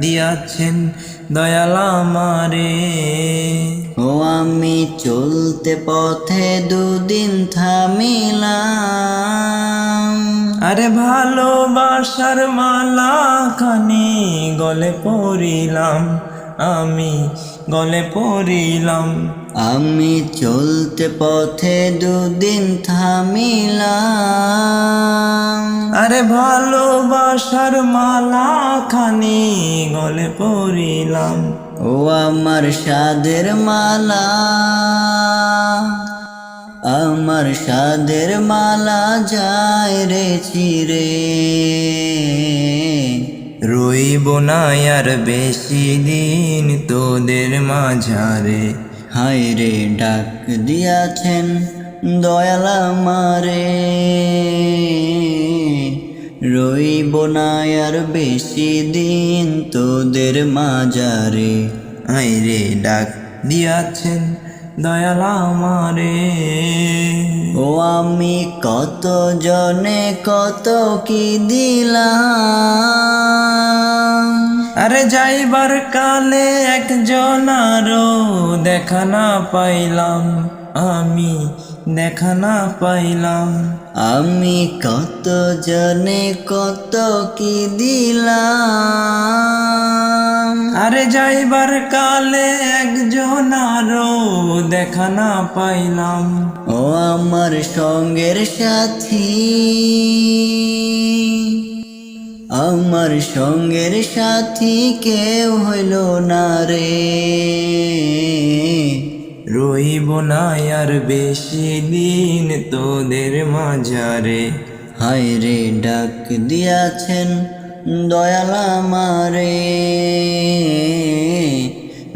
দিয়াছেন দয়াল আমারে। ও আমি চলতে পথে দুদিন থামিলাম। আরে ভালোবাসার মালা খানি গলে পড়িলাম। আমি গলে পড়িলাম। আমি চলতে পথে দুদিন থামিলাম। আরে ভালোবাসার মালা খানি গলে পড়িলাম। ও আমার সাদের মালা। আমার সাদের মালা যায় রে চিরে। রইব না আর বেশি দিন তোদের মাঝারে। হায় রে ডাক দিয়াছেন দয়াল আমারে। রইব না আর বেশি দিন তোদের মাজারে হাই রে ডাক দিয়াছেন দয়াল আমারে। ও আমি কত জনে কত কি দিলাম? আরে যাইবার কালে একজন আরও দেখা না পাইলাম। আমি দেখা না পাইলাম। আমি কত জনে কত কি দিলাম? আরে যাইবার কালে একজন আরও দেখা না পাইলাম। ও আমার সঙ্গের সাথী। আমার সঙ্গের সাথী কেউ হইল না রে। রইব না আর বেশি দিন তোদের মাঝারে। হায় রে ডাক দিয়াছেন দয়াল আমারে।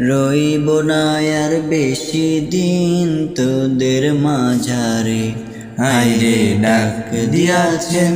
রইব না আর বেশি দিন তোদের মাঝারে। হাই রে ডাক দিয়াছেন